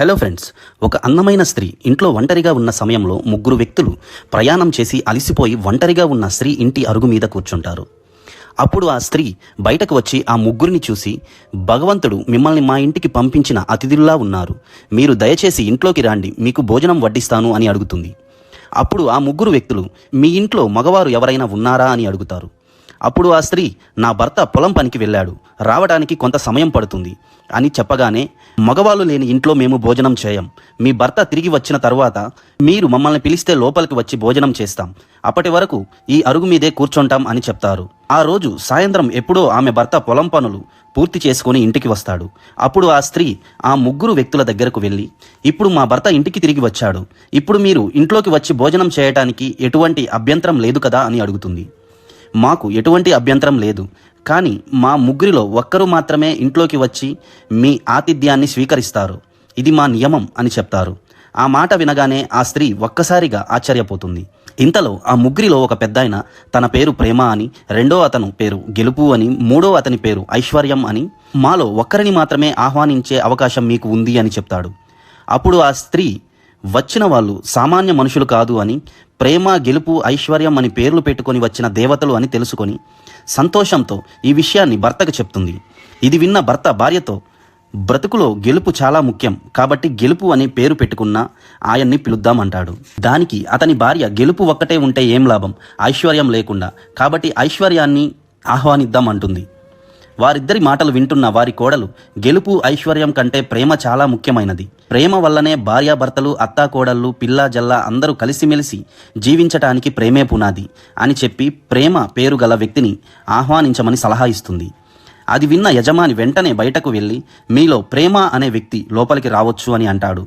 Hello friends ఒక అందమైన స్త్రీ ఇంట్లో ఒంటరిగా ఉన్న సమయంలో ముగ్గురు వ్యక్తులు ప్రయాణం చేసి అలసిపోయి ఒంటరిగా ఉన్న స్త్రీ ఇంటి అరుగు మీద కూర్చుంటారు. అప్పుడు ఆ స్త్రీ బయటకు వచ్చి ఆ ముగ్గురిని చూసి భగవంతుడు మిమ్మల్ని మా ఇంటికి పంపించిన అతిథుల్లా ఉన్నారు. మీరు దయచేసి ఇంట్లోకి రాండి మీకు భోజనం వడ్డిస్తాను అని అడుగుతుంది. అప్పుడు ఆ ముగ్గురు వ్యక్తులు మీ ఇంట్లో మగవారు ఎవరైనా ఉన్నారా? అని అడుగుతారు. అప్పుడు ఆ స్త్రీ నా భర్త పొలం పనికి వెళ్ళాడు. రావడానికి కొంత సమయం పడుతుంది. అని చెప్పగానే మగవాళ్ళు లేని ఇంట్లో మేము భోజనం చేయం. మీ భర్త తిరిగి వచ్చిన తర్వాత మీరు మమ్మల్ని పిలిస్తే లోపలికి వచ్చి భోజనం చేస్తాం. అప్పటి వరకు ఈ అరుగు మీదే కూర్చుంటాం అని చెప్తారు. ఆ రోజు సాయంత్రం ఎప్పుడో ఆమె భర్త పొలం పనులు పూర్తి చేసుకుని ఇంటికి వస్తాడు. అప్పుడు ఆ స్త్రీ ఆ ముగ్గురు వ్యక్తుల దగ్గరకు వెళ్ళి ఇప్పుడు మా భర్త ఇంటికి తిరిగి వచ్చాడు. ఇప్పుడు మీరు ఇంట్లోకి వచ్చి భోజనం చేయటానికి ఎటువంటి అభ్యంతరం లేదు కదా? అని అడుగుతుంది. మాకు ఎటువంటి అభ్యంతరం లేదు. కానీ మా ముగ్గురిలో ఒక్కరు మాత్రమే ఇంట్లోకి వచ్చి మీ ఆతిథ్యాన్ని స్వీకరిస్తారు. ఇది మా నియమం అని చెప్తారు. ఆ మాట వినగానే ఆ స్త్రీ ఒక్కసారిగా ఆశ్చర్యపోతుంది. ఇంతలో ఆ ముగ్గురిలో ఒక పెద్దాయన తన పేరు ప్రేమ అని రెండో అతను పేరు గెలుపు అని మూడో అతని పేరు ఐశ్వర్యం అని మాలో ఒక్కరిని మాత్రమే ఆహ్వానించే అవకాశం మీకు ఉంది అని చెప్తాడు. అప్పుడు ఆ స్త్రీ వచ్చిన వాళ్ళు సామాన్య మనుషులు కాదు అని ప్రేమ గెలుపు ఐశ్వర్యం అని పేర్లు పెట్టుకొని వచ్చిన దేవతలు అని తెలుసుకొని సంతోషంతో ఈ విషయాన్ని భర్తకు చెప్తుంది. ఇది విన్న భర్త భార్యతో బ్రతుకులో గెలుపు చాలా ముఖ్యం కాబట్టి గెలుపు అనే పేరు పెట్టుకున్న ఆయన్ని పిలుద్దామంటాడు. దానికి అతని భార్య గెలుపు ఒక్కటే ఉంటే ఏం లాభం? ఐశ్వర్యం లేకుండా. కాబట్టి ఐశ్వర్యాన్ని ఆహ్వానిద్దాం అంటుంది. వారిద్దరి మాటలు వింటున్న వారి కోడలు గెలుపు ఐశ్వర్యం కంటే ప్రేమ చాలా ముఖ్యమైనది. ప్రేమ వల్లనే భార్యాభర్తలు అత్తాకోడళ్ళు పిల్లా జల్ల అందరూ కలిసిమెలిసి జీవించటానికి ప్రేమే పునాది అని చెప్పి ప్రేమ పేరు గల వ్యక్తిని ఆహ్వానించమని సలహా ఇస్తుంది. అది విన్న యజమాని వెంటనే బయటకు వెళ్ళి మీలో ప్రేమ అనే వ్యక్తి లోపలికి రావచ్చు అని అంటాడు.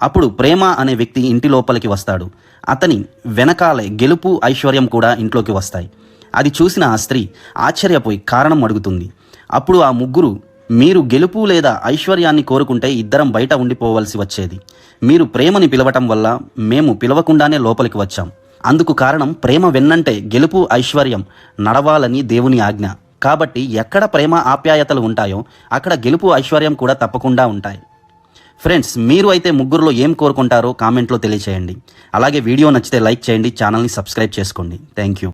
అప్పుడు ప్రేమ అనే వ్యక్తి ఇంటి లోపలికి వస్తాడు. అతని వెనకాలే గెలుపు ఐశ్వర్యం కూడా ఇంట్లోకి వస్తాయి. అది చూసిన ఆ స్త్రీ ఆశ్చర్యపోయి కారణం అడుగుతుంది. అప్పుడు ఆ ముగ్గురు మీరు గెలుపు లేదా ఐశ్వర్యాన్ని కోరుకుంటే ఇద్దరం బయట ఉండిపోవలసి వచ్చేది. మీరు ప్రేమని పిలవటం వల్ల మేము పిలవకుండానే లోపలికి వచ్చాం. అందుకు కారణం ప్రేమ వెన్నంటే గెలుపు ఐశ్వర్యం నడవాలని దేవుని ఆజ్ఞ. కాబట్టి ఎక్కడ ప్రేమ ఆప్యాయతలు ఉంటాయో అక్కడ గెలుపు ఐశ్వర్యం కూడా తప్పకుండా ఉంటాయి. ఫ్రెండ్స్ మీరు అయితే ముగ్గురులో ఏం కోరుకుంటారో కామెంట్లో తెలియచేయండి. అలాగే వీడియో నచ్చితే లైక్ చేయండి ఛానల్ని సబ్స్క్రైబ్ చేసుకోండి. Thank you.